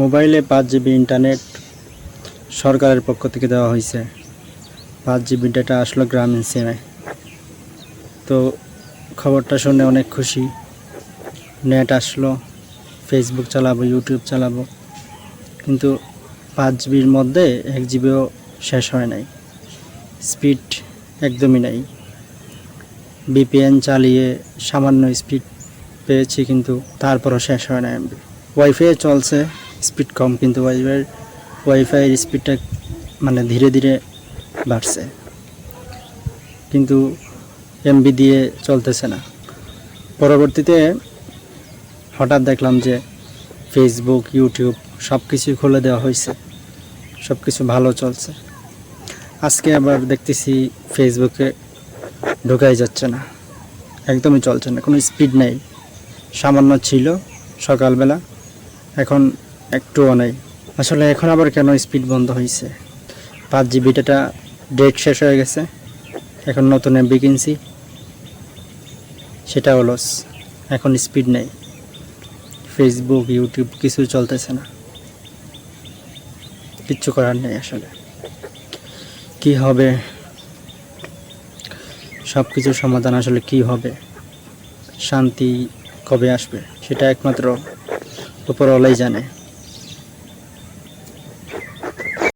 মোবাইলে পাঁচ GB internet সরকারের পক্ষ থেকে দেওয়া হয়েছে। পাঁচ জিবি ডেটা আসলো গ্রামীণ সিমে তো খবরটা শুনে অনেক খুশি। নেট আসলো ফেসবুক চালাবো ইউটিউব চালাবো। কিন্তু পাঁচ জিবির মধ্যে এক জিবিও শেষ হয় নাই। স্পিড একদমই নাই। বিপিএন চালিয়ে সামান্য স্পিড পেয়েছি কিন্তু তারপরও শেষ হয় না এমবি ওয়াইফাই চলছে। স্পিড কম, কিন্তু ওয়াইফাই ওয়াইফাইয়ের স্পিডটা মানে ধীরে ধীরে বাড়ছে। কিন্তু এমবি দিয়ে চলতেছে না। পরবর্তীতে হঠাৎ দেখলাম যে ফেসবুক ইউটিউব সব কিছুই খুলে দেওয়া হয়েছে। সব কিছু ভালো চলছে। আজকে আবার দেখতেছি ফেসবুকে ঢোকাই যাচ্ছে না। একদমই চলছে না, কোনো স্পিড নেই। সামান্য ছিল সকালবেলা। এখন একটুও নেই আসলে এখন আবার কেন স্পিড বন্ধ হয়েছে পাঁচ জিবি ডাটা ডেট শেষ হয়ে গেছে। এখন নতুন এমবি কিনছি। সেটা হলো এখন স্পিড নেই। ফেসবুক ইউটিউব কিছু চলতেছে না। কিচ্ছু করার নেই আসলে। কি হবে? সব কিছুর সমাধান আসলে কি হবে? শান্তি কবে আসবে? সেটা একমাত্র উপরওয়ালাই জানে।